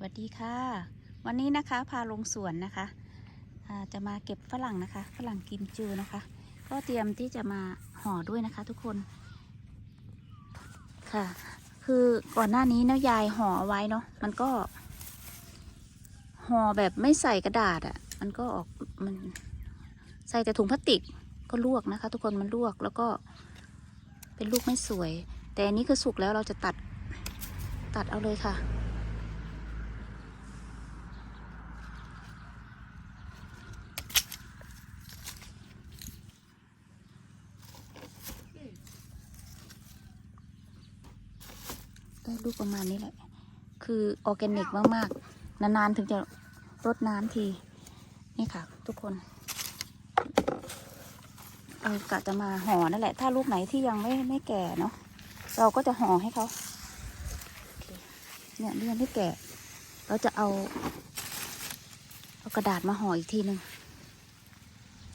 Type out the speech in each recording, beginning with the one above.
สวัสดีค่ะ วันนี้นะคะพาลงสวนนะคะจะมาเก็บฝรั่งนะคะ ฝรั่งกิมจูนะคะ ก็เตรียมที่จะมาห่อด้วยนะคะ ทุกคนค่ะ คือก่อนหน้านี้เนาะยายห่อไว้เนาะมันก็ห่อแบบไม่ใส่กระดาษอะ่ะ มันก็ออกมันใส่แต่ถุงพลาสติกก็ลวกนะคะ ทุกคนมันลวกแล้วก็เป็นลูกไม่สวย แต่อันนี้คือสุกแล้วเราจะตัดตัดเอาเลยค่ะ ได้ลูกประมาณนี้แหละ คือออร์แกนิกมากๆ นานๆ ถึงจะรดน้ำที นี่ค่ะ ทุกคน เรากะจะมาห่อนั่นแหละ ถ้าลูกไหนที่ยังไม่ไม่แก่เนาะ เราก็จะห่อให้เขาโอเคเนี่ยเรื่องที่แก่ เราจะเอา เอากระดาษมาห่ออีกทีหนึ่ง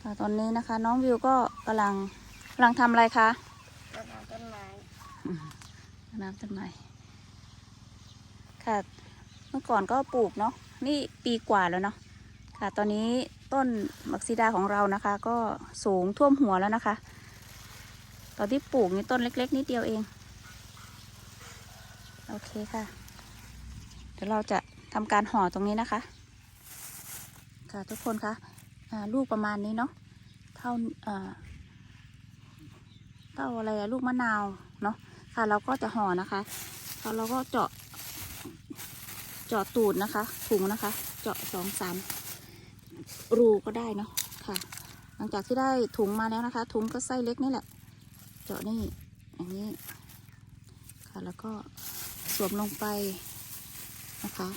ค่ะตอนนี้นะคะ น้องวิวก็กำลังกำลังทำอะไรคะรดน้ำต้นไม้น้ำต้นไม้ ค่ะ เมื่อก่อนก็ปลูกเนาะนี่ปีกว่าแล้วเนาะค่ะ ตอนนี้ต้นมักซิดาของเรานะคะ ก็สูงท่วมหัวแล้วนะคะ ตอนที่ปลูกนี่ต้นเล็ก ๆนิดเดียวเอง โอเคค่ะ เดี๋ยวเราจะทำการห่อตรงนี้นะคะ ค่ะทุกคนคะลูกประมาณนี้เนาะเท่าเท่าอะไรลูกมะนาวเนาะค่ะ เราก็จะห่อนะคะแล้วเราก็เจาะ เจาะตูดนะคะถุงนะคะ เจาะสองสามรูก็ได้เนาะค่ะ หลังจากที่ได้ถุงมาแล้วนะคะ ถุงก็ไส้เล็กนี่แหละ เจาะนี่อย่างนี้ค่ะแล้วก็สวมลงไปนะคะ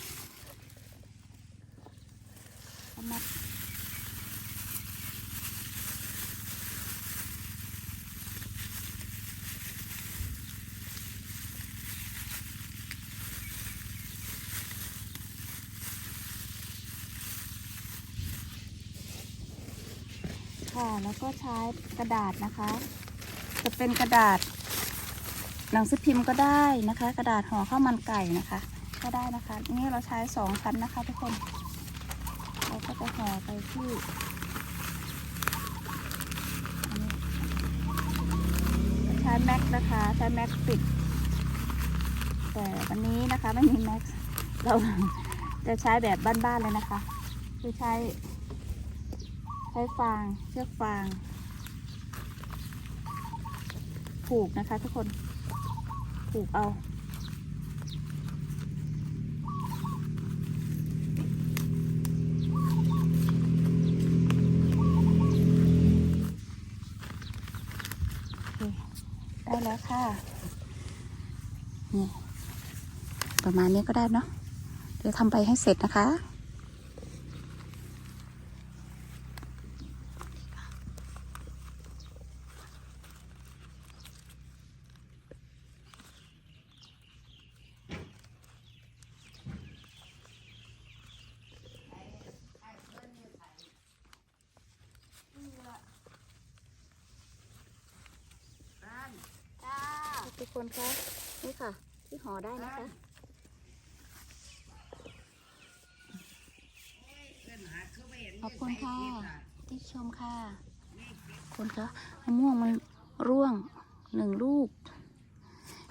มัด ค่ะ แล้วก็ใช้กระดาษนะคะ จะเป็นกระดาษ หนังสือพิมพ์ก็ได้นะคะ กระดาษห่อข้าวมันไก่นะคะ ก็ได้นะคะ นี่เราใช้สองชั้นนะคะทุกคน เราก็จะห่อไปที่ใช้แม็กนะคะใช้แม็กปิด แต่วันนี้นะคะไม่มีแม็กเราจะใช้แบบบ้านๆเลยนะคะ คือใช้ ช้ฟางเชือกฟาง ผูกนะคะทุกคน ผูกเอา ได้แล้วค่ะ นี่ ประมาณนี้ก็ได้เนาะ เดี๋ยวทำไปให้เสร็จนะคะ คนคะนี่ค่ะ ที่ห่อได้นะคะขอบคุณค่ะที่ชมค่ะขอบคุณค่ะมะม่วงมันร่วงหนึ่งลูก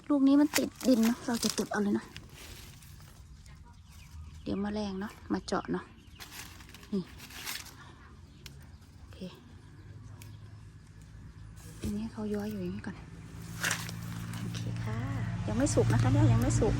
ลูกนี้มันติดดินเนาะเราจะตุดเอาเลยเนาะเดี๋ยวมาแมลงเนาะมาเจาะเนาะนี่โอเคอันนี้เขาย้อยอยู่อย่างนี้ก่อน ค่ะ ยังไม่สุกนะคะเนี่ยยังไม่สุก